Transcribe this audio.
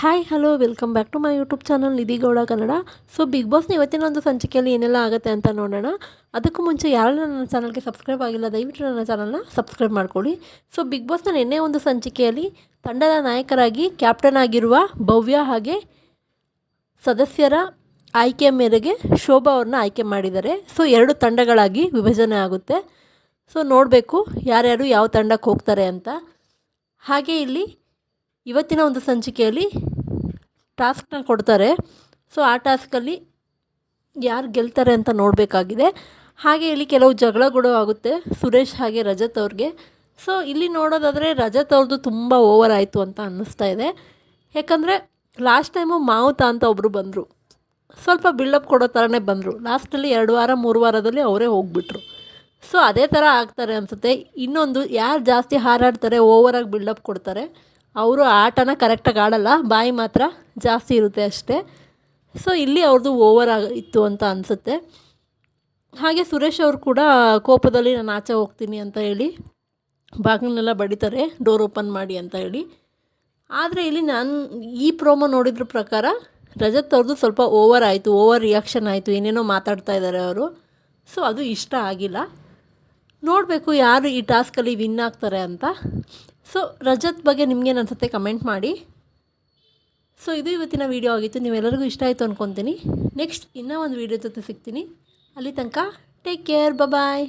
Hi hello welcome back to my YouTube channel Nidhi Gowda Kannada so big ಬಾಸ್ನ ಇವತ್ತಿನ ಒಂದು ಸಂಚಿಕೆಯಲ್ಲಿ ಏನೆಲ್ಲ ಆಗುತ್ತೆ ಅಂತ ನೋಡೋಣ. ಅದಕ್ಕೂ ಮುಂಚೆ ಯಾರು ನನ್ನ ಚಾನಲ್ಗೆ ಸಬ್ಸ್ಕ್ರೈಬ್ ಆಗಿಲ್ಲ, ದಯವಿಟ್ಟು ನನ್ನ ಚಾನಲ್ನ ಸಬ್ಸ್ಕ್ರೈಬ್ ಮಾಡ್ಕೊಳ್ಳಿ. ಸೊ ಬಿಗ್ ಬಾಸ್ನ ನಿನ್ನೆ ಒಂದು ಸಂಚಿಕೆಯಲ್ಲಿ ತಂಡದ ನಾಯಕರಾಗಿ ಕ್ಯಾಪ್ಟನ್ ಆಗಿರುವ ಭವ್ಯ ಹಾಗೆ ಸದಸ್ಯರ ಆಯ್ಕೆ ಮೇರೆಗೆ ಶೋಭಾ ಅವ್ರನ್ನ ಆಯ್ಕೆ ಮಾಡಿದ್ದಾರೆ. ಸೊ ಎರಡು ತಂಡಗಳಾಗಿ ವಿಭಜನೆ ಆಗುತ್ತೆ. ಸೊ ನೋಡಬೇಕು ಯಾರ್ಯಾರು ಯಾವ ತಂಡಕ್ಕೆ ಹೋಗ್ತಾರೆ ಅಂತ. ಹಾಗೆ ಇಲ್ಲಿ ಇವತ್ತಿನ ಒಂದು ಸಂಚಿಕೆಯಲ್ಲಿ ಟಾಸ್ಕ್ನ ಕೊಡ್ತಾರೆ. ಸೊ, ಆ ಟಾಸ್ಕಲ್ಲಿ ಯಾರು ಗೆಲ್ತಾರೆ ಅಂತ ನೋಡಬೇಕಾಗಿದೆ. ಹಾಗೆ ಇಲ್ಲಿ ಕೆಲವು ಜಗಳಗಳು ಆಗುತ್ತೆ ಸುರೇಶ್ ಹಾಗೆ ರಜತ್ ಅವ್ರಿಗೆ. ಸೊ, ಇಲ್ಲಿ ನೋಡೋದಾದರೆ ರಜತ್ ಅವ್ರದ್ದು ತುಂಬ ಓವರ್ ಆಯಿತು ಅಂತ ಅನ್ನಿಸ್ತಾ ಇದೆ. ಯಾಕಂದರೆ ಲಾಸ್ಟ್ ಟೈಮು ಮಾವುತ ಅಂತ ಒಬ್ಬರು ಬಂದರು. ಸ್ವಲ್ಪ ಬಿಲ್ಡಪ್ ಕೊಡೋ ಥರನೇ ಬಂದರು. ಲಾಸ್ಟಲ್ಲಿ ಎರಡು ವಾರ, ಮೂರು ವಾರದಲ್ಲಿ ಅವರೇ ಹೋಗ್ಬಿಟ್ರು. ಸೊ, ಅದೇ ಥರ ಆಗ್ತಾರೆ ಅನಿಸುತ್ತೆ. ಇನ್ನೊಂದು ಯಾರು ಜಾಸ್ತಿ ಹಾರಾಡ್ತಾರೆ ಓವರಾಗಿ ಬಿಲ್ಡಪ್ ಕೊಡ್ತಾರೆ ಅವರು ಆಟನ ಕರೆಕ್ಟಾಗಿ ಆಡಲ್ಲ, ಬಾಯಿ ಮಾತ್ರ ಜಾಸ್ತಿ ಇರುತ್ತೆ ಅಷ್ಟೇ. ಸೊ ಇಲ್ಲಿ ಅವ್ರದ್ದು ಓವರ್ ಆಗ ಇತ್ತು ಅಂತ ಅನಿಸುತ್ತೆ. ಹಾಗೆ ಸುರೇಶ್ ಅವರು ಕೂಡ ಕೋಪದಲ್ಲಿ ನಾನು ಆಚೆ ಹೋಗ್ತೀನಿ ಅಂತ ಹೇಳಿ ಬಾಗಿಲನ್ನೆಲ್ಲ ಬಡಿತಾರೆ ಡೋರ್ ಓಪನ್ ಮಾಡಿ ಅಂತ ಹೇಳಿ. ಆದರೆ ಇಲ್ಲಿ ನಾನು ಈ ಪ್ರೋಮೊ ನೋಡಿದ್ರ ಪ್ರಕಾರ ರಜತ್ ಅವ್ರದ್ದು ಸ್ವಲ್ಪ ಓವರ್ ಆಯಿತು ಓವರ್ ರಿಯಾಕ್ಷನ್ ಆಯಿತು, ಏನೇನೋ ಮಾತಾಡ್ತಾ ಇದ್ದಾರೆ ಅವರು. ಸೊ ಅದು ಇಷ್ಟ ಆಗಿಲ್ಲ. ನೋಡಬೇಕು ಯಾರು ಈ ಟಾಸ್ಕಲ್ಲಿ ವಿನ್ ಆಗ್ತಾರೆ ಅಂತ. ಸೊ ರಜತ್ ಬಗ್ಗೆ ನಿಮ್ಗೇನು ಅನ್ಸುತ್ತೆ ಕಮೆಂಟ್ ಮಾಡಿ. ಸೊ ಇದು ಇವತ್ತಿನ ವೀಡಿಯೋ ಆಗಿತ್ತು. ನೀವೆಲ್ಲರಿಗೂ ಇಷ್ಟ ಆಯಿತು ಅಂದ್ಕೊತೀನಿ ನೆಕ್ಸ್ಟ್ ಇನ್ನೂ ಒಂದು ವೀಡಿಯೋ ಜೊತೆ ಸಿಗ್ತೀನಿ. ಅಲ್ಲಿ ತನಕ ಟೇಕ್ ಕೇರ್ ಬಾಯ್